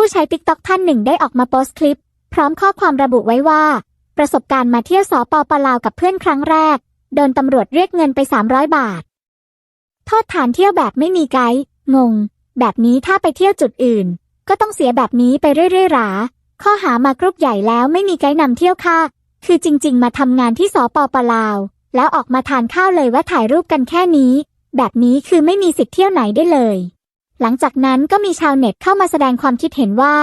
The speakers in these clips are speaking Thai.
ผู้ใช้ติ๊กต็อกท่านหนึ่งได้ออกมาโพสต์คลิป พร้อมข้อความระบุไว้ว่า ประสบการณ์มาเที่ยวสปปลาวกับเพื่อนครั้งแรก โดนตำรวจเรียกเงินไป 300 บาท โทษฐานเที่ยวแบบไม่มีไกด์งง แบบนี้ถ้าไปเที่ยวจุดอื่น ก็ต้องเสียแบบนี้ไปเรื่อยๆหรา ข้อหามากรุปใหญ่แล้วไม่มีไกด์นำเที่ยวค่ะ คือจริง ๆ มาทำงานที่สปปลาว แล้วออกมาทานข้าวเลยว่าถ่ายรูปกันแค่นี้ แบบนี้คือไม่มีสิทธิ์เที่ยวไหนได้เลย หลังจากนั้นก็มีชาวเน็ตเข้ามาแสดงความคิดเห็นว่า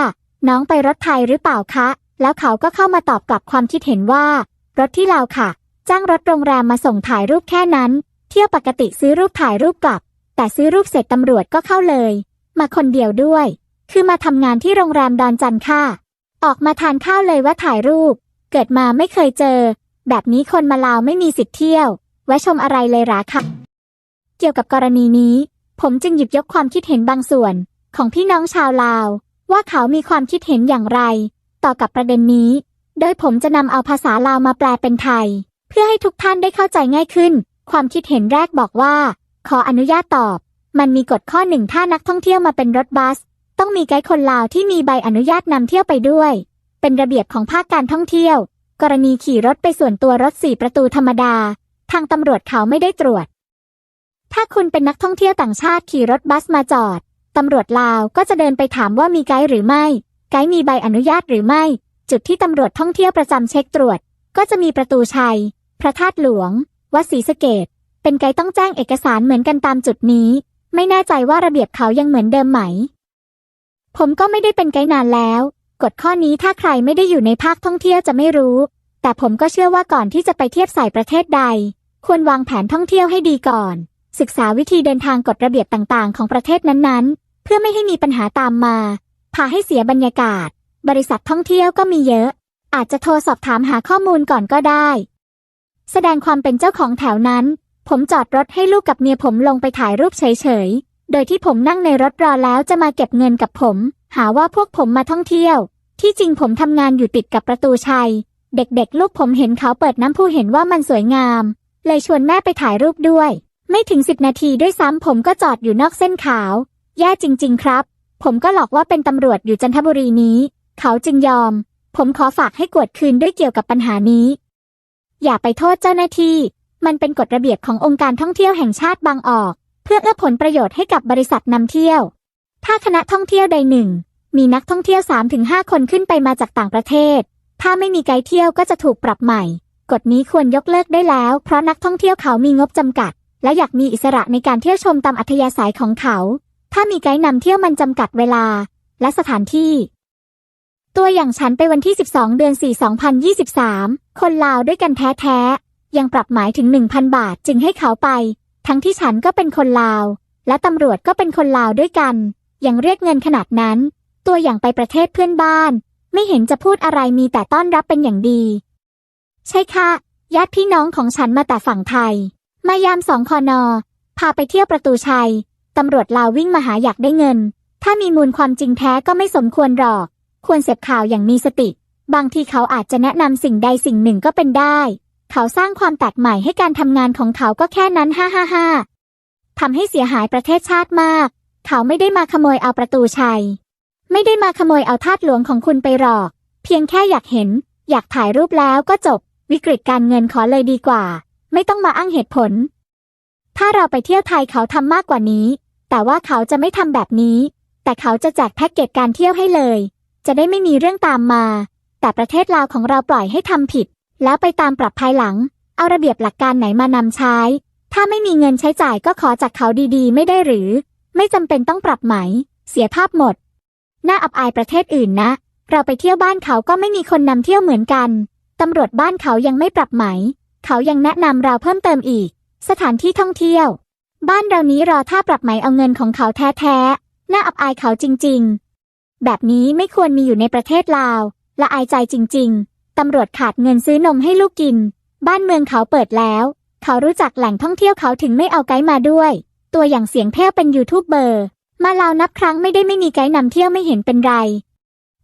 น้องไปรถไทยหรือเปล่าคะ แล้วเขาก็เข้ามาตอบกลับความคิดเห็นว่า รถที่ลาวค่ะ จ้างรถโรงแรมมาส่งถ่ายรูปแค่นั้น เที่ยวปกติซื้อรูปถ่ายรูปกลับ แต่ซื้อรูปเสร็จตำรวจก็เข้าเลย มาคนเดียวด้วย คือมาทำงานที่โรงแรมดอนจันค่ะ ออกมาทานข้าวเลยว่าถ่ายรูป เกิดมาไม่เคยเจอ แบบนี้คนมาลาวไม่มีสิทธิ์เที่ยวแวะชมอะไรเลยหราค่ะเกี่ยวกับกรณีนี้ ผมจึงหยิบยกความคิดเห็นบางส่วน ของพี่น้องชาวลาว ว่าเขามีความคิดเห็นอย่างไร ต่อกับประเด็นนี้ โดยผมจะนำเอาภาษาลาวมาแปลเป็นไทย เพื่อให้ทุกท่านได้เข้าใจง่ายขึ้น ความคิดเห็นแรกบอกว่า ขออนุญาตตอบ มันมีกฎข้อหนึ่งถ้านักท่องเที่ยวมาเป็นรถบัส ต้องมีไกด์คนลาวที่มีใบอนุญาตนำเที่ยวไปด้วย เป็นระเบียบของภาคการท่องเที่ยว กรณีขี่รถไปส่วนตัวรถสี่ประตูธรรมดา ทางตำรวจเขาไม่ได้ตรวจ ถ้าคุณเป็นนักท่องเที่ยวต่างชาติขี่รถบัสมาจอด ตำรวจลาวก็จะเดินไปถามว่ามีไกด์หรือไม่ ไกด์มีใบอนุญาตหรือไม่ จุดที่ตำรวจท่องเที่ยวประจำเช็คตรวจ ก็จะมีประตูชัย พระธาตุหลวง วัดศรีสะเกดเป็นไกด์ต้องแจ้งเอกสารเหมือนกันตามจุดนี้ ไม่แน่ใจว่าระเบียบเขายังเหมือนเดิมไหม ผมก็ไม่ได้เป็นไกด์นานแล้ว กฎข้อนี้ถ้าใครไม่ได้อยู่ในภาคท่องเที่ยวจะไม่รู้ แต่ผมก็เชื่อว่าก่อนที่จะไปเทียบสายประเทศใด ควรวางแผนท่องเที่ยวให้ดีก่อน ศึกษาวิธีเดินทางกฎระเบียบต่างๆ ของประเทศนั้นๆ เพื่อไม่ให้มีปัญหาตามมา พาให้เสียบรรยากาศ บริษัทท่องเที่ยวก็มีเยอะ อาจจะโทรสอบถามหาข้อมูลก่อนก็ได้ แสดงความเป็นเจ้าของแถวนั้น ผมจอดรถให้ลูกกับเมียผมลงไปถ่ายรูปเฉยๆ โดยที่ผมนั่งในรถรอแล้วจะมาเก็บเงินกับผม หาว่าพวกผมมาท่องเที่ยว ที่จริงผมทำงานอยู่ติดกับประตูชัย เด็กๆ ลูกผมเห็นเขาเปิดน้ำพุเห็นว่ามันสวยงาม เลยชวนแม่ไปถ่ายรูปด้วย ไม่ถึงสิบนาทีด้วยซ้ำผมก็จอดอยู่นอกเส้นขาว แย่จริง ๆ ครับ ผมก็หลอกว่าเป็นตำรวจอยู่จันทบุรีนี้ เขาจึงยอม ผมขอฝากให้กวดคืนด้วยเกี่ยวกับปัญหานี้ อย่าไปโทษเจ้าหน้าที่ มันเป็นกฎระเบียบขององค์การท่องเที่ยวแห่งชาติบางออก เพื่อเอื้อผลประโยชน์ให้กับบริษัทนำเที่ยว ถ้าคณะท่องเที่ยวใดหนึ่ง มีนักท่องเที่ยว 3-5 คนขึ้นไปมาจากต่างประเทศ ถ้าไม่มีไกด์เที่ยวก็จะถูกปรับใหม่ กฎนี้ควรยกเลิกได้แล้ว เพราะนักท่องเที่ยวเขามีงบจำกัด และอยากมีอิสระในการเที่ยวชมตามอัธยาศัยของเขา ถ้ามีไกด์นำเที่ยวมันจำกัดเวลา และสถานที่ ตัวอย่างฉันไปวันที่ 12 เดือน 4 2023 คนลาวด้วยกันแท้ๆ ยังปรับหมายถึง 1,000 บาทจึงให้เขาไป ทั้งที่ฉันก็เป็นคนลาว และตำรวจก็เป็นคนลาวด้วยกัน ยังเรียกเงินขนาดนั้น ตัวอย่างไปประเทศเพื่อนบ้าน ไม่เห็นจะพูดอะไรมีแต่ต้อนรับเป็นอย่างดี ใช่ค่ะญาติพี่น้องของฉันมาแต่ฝั่งไทย มายามสองคอนอ พาไปเที่ยวประตูชัย ตำรวจลาววิ่งมาหาอยากได้เงิน ถ้ามีมูลความจริงแท้ก็ไม่สมควรหรอก ควรเสพข่าวอย่างมีสติ บางทีเขาอาจจะแนะนำสิ่งใดสิ่งหนึ่งก็เป็นได้ เขาสร้างความแตกใหม่ให้การทำงานของเขาก็แค่นั้น ฮ่าฮ่าฮ่าทำให้เสียหายประเทศชาติมาก เขาไม่ได้มาขโมยเอาประตูชัย ไม่ได้มาขโมยเอาทาสหลวงของคุณไปหรอก เพียงแค่อยากเห็น อยากถ่ายรูปแล้วก็จบ วิกฤตการเงินขอเลยดีกว่า ไม่ต้องมาอ้างเหตุผล ถ้าเราไปเที่ยวไทยเขาทำมากกว่านี้ แต่ว่าเขาจะไม่ทำแบบนี้ แต่เขาจะแจกแพ็กเกจการเที่ยวให้เลย จะได้ไม่มีเรื่องตามมา แต่ประเทศลาวของเราปล่อยให้ทำผิด แล้วไปตามปรับภายหลัง เอาระเบียบหลักการไหนมานำใช้ ถ้าไม่มีเงินใช้จ่ายก็ขอจากเขาดีๆ ไม่ได้หรือ ไม่จำเป็นต้องปรับไหม เสียภาพหมด น่าอับอายประเทศอื่นนะ เราไปเที่ยวบ้านเขาก็ไม่มีคนนำเที่ยวเหมือนกันตำรวจบ้านเขายังไม่ปรับไหม เขายังแนะนำเราเพิ่มเติมอีก สถานที่ท่องเที่ยว บ้านเรานี้รอท่าปรับไหมเอาเงินของเขาแท้ๆน่าอับอายเขาจริง ๆ แบบนี้ไม่ควรมีอยู่ในประเทศลาวละอายใจจริง ๆ ตำรวจขาดเงินซื้อนมให้ลูกกิน บ้านเมืองเขาเปิดแล้ว เขารู้จักแหล่งท่องเที่ยวเขาถึงไม่เอาไกด์มาด้วย ตัวอย่างเสียงเทพเป็นยูทูบเบอร์มาลาวนับครั้งไม่ได้ไม่มีไกด์นำเที่ยวไม่เห็นเป็นไร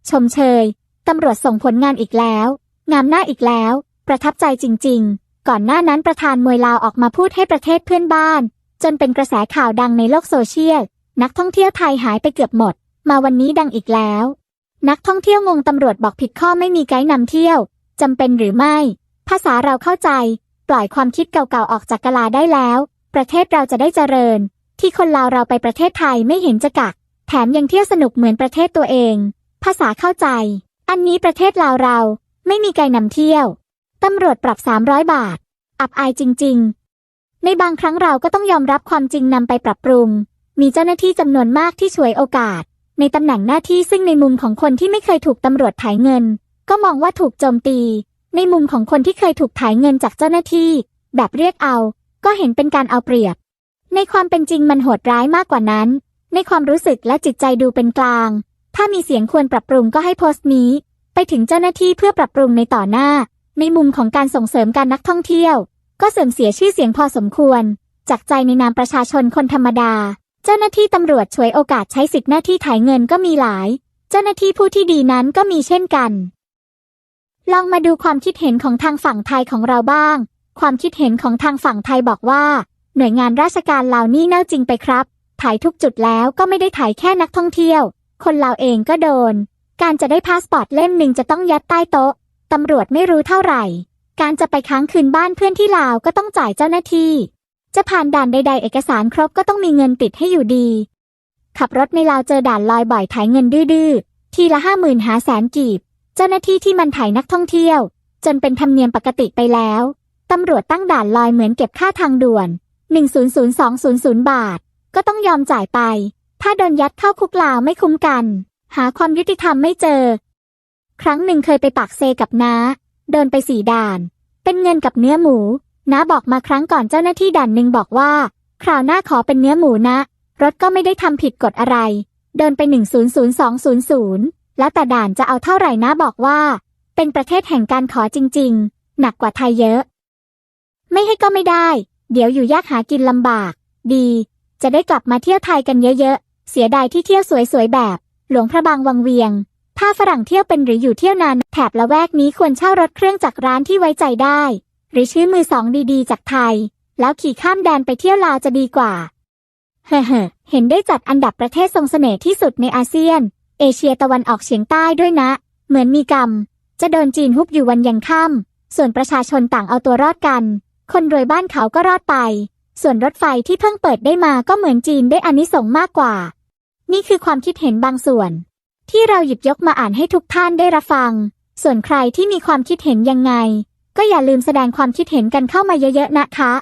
ชมเชย ตำรวจส่งผลงานอีกแล้ว งามหน้าอีกแล้ว ประทับใจจริง ๆ ก่อนหน้านั้นประธานมวยลาวออกมาพูดให้ประเทศเพื่อนบ้าน จนเป็นกระแสข่าวดังในโลกโซเชียล นักท่องเที่ยวไทยหายไปเกือบหมด มาวันนี้ดังอีกแล้ว นักท่องเที่ยวงงตำรวจบอกผิดข้อไม่มีไกด์นำเที่ยวจำเป็นหรือไม่ ภาษาเราเข้าใจ ปล่อยความคิดเก่าๆออกจากกะลาได้แล้ว ประเทศเราจะได้เจริญ ที่คนลาวเราไปประเทศไทยไม่เห็นจะกัก แถมยังเที่ยวสนุกเหมือนประเทศตัวเอง ภาษาเข้าใจ อันนี้ประเทศลาวเราไม่มีไกด์นำเที่ยว ตำรวจปรับ 300 บาท อับอายจริง ๆ ในบางครั้งเราก็ต้องยอมรับความจริงนำไปปรับปรุง มีเจ้าหน้าที่จำนวนมากที่ฉวยโอกาส ในตำแหน่งหน้าที่ซึ่งในมุมของคนที่ไม่เคยถูกตำรวจถ่ายเงิน ก็มองว่าถูกโจมตี ในมุมของคนที่เคยถูกถ่ายเงินจากเจ้าหน้าที่ แบบเรียกเอา ก็เห็นเป็นการเอาเปรียบ ในความเป็นจริงมันโหดร้ายมากกว่านั้น ในความรู้สึกและจิตใจดูเป็นกลาง ถ้ามีเสียงควรปรับปรุงก็ให้โพสต์นี้ ไปถึงเจ้าหน้าที่เพื่อปรับปรุงในต่อหน้า ในมุมของการส่งเสริมการนักท่องเที่ยว ก็เสื่อมเสียชื่อเสียงพอสมควร จากใจในนามประชาชนคนธรรมดา เจ้าหน้าที่ตำรวจฉวยโอกาสใช้สิทธิหน้าที่ถ่ายเงินก็มีหลาย เจ้าหน้าที่ผู้ที่ดีนั้นก็มีเช่นกัน ลองมาดูความคิดเห็นของทางฝั่งไทยของเราบ้าง ความคิดเห็นของทางฝั่งไทยบอกว่า หน่วยงานราชการลาวนี่เน่าจริงไปครับ ถ่ายทุกจุดแล้วก็ไม่ได้ถ่ายแค่นักท่องเที่ยว คนลาวเองก็โดน การจะได้พาสปอร์ตเล่มหนึ่งจะต้องยัดใต้โต๊ะ ตำรวจไม่รู้เท่าไหร่ การจะไปค้างคืนบ้านเพื่อนที่ลาวก็ต้องจ่ายเจ้าหน้าที่ จะผ่านด่านใด ๆ เอกสารครบก็ต้องมีเงินติดให้อยู่ดี ขับรถในลาวเจอด่านลอยบ่อยถ่ายเงินดื้อๆ ทีละห้าหมื่นหาแสนกีบ เจ้าหน้าที่ที่มันถ่ายนักท่องเที่ยว จนเป็นธรรมเนียมปกติไปแล้ว ตำรวจตั้งด่านลอยเหมือนเก็บค่าทางด่วน 100200 บาท ก็ต้องยอมจ่ายไป ถ้าโดนยัดเข้าคุกลาวไม่คุ้มกัน หาความยุติธรรมไม่เจอ ครั้งหนึ่งเคยไปปักเซกับน้า เดินไปสี่ด่าน เป็นเงินกับเนื้อหมู น้าบอกมาครั้งก่อนเจ้าหน้าที่ด่านหนึ่งบอกว่า คราวหน้าขอเป็นเนื้อหมูนะ รถก็ไม่ได้ทำผิดกฎอะไร เดินไป 100200 แล้วแต่ด่านจะเอาเท่าไหร่นะบอกว่า เป็นประเทศแห่งการขอจริง ๆ หนักกว่าไทยเยอะ ไม่ให้ก็ไม่ได้ เดี๋ยวอยู่ยากหากินลำบาก ดี จะได้กลับมาเที่ยวไทยกันเยอะๆ เสียดายที่เที่ยวสวยๆแบบ หลวงพระบางวังเวียงาฝรั่งเที่ยวเป็นหรืออยู่เที่ยวนานแถบละแวกนี้ควรเช่ารถเครื่องจากร้านที่ไว้ใจได้ หรือชื่อมือสองดีๆ จากไทย แล้วขี่ข้ามแดนไปเที่ยวลาวจะดีกว่า เฮ้อๆเห็นได้จัดอันดับประเทศทรงเสน่ห์ที่สุดในอาเซียน เอเชียตะวันออกเฉียงใต้ด้วยนะ เหมือนมีกรรม จะโดนจีนฮุบอยู่วันยังค่ำส่วนประชาชนต่างเอาตัวรอดกัน คนรวยบ้านเขาก็รอดไป ส่วนรถไฟที่เพิ่งเปิดได้มาก็เหมือนจีนได้อานิสงส์มากกว่า นี่คือความคิดเห็นบางส่วน ที่เราหยิบยกมาอ่านให้ทุกท่านได้รับฟัง ส่วนใครที่มีความคิดเห็นยังไง ก็อย่าลืมแสดงความคิดเห็นกันเข้ามาเยอะๆนะคะ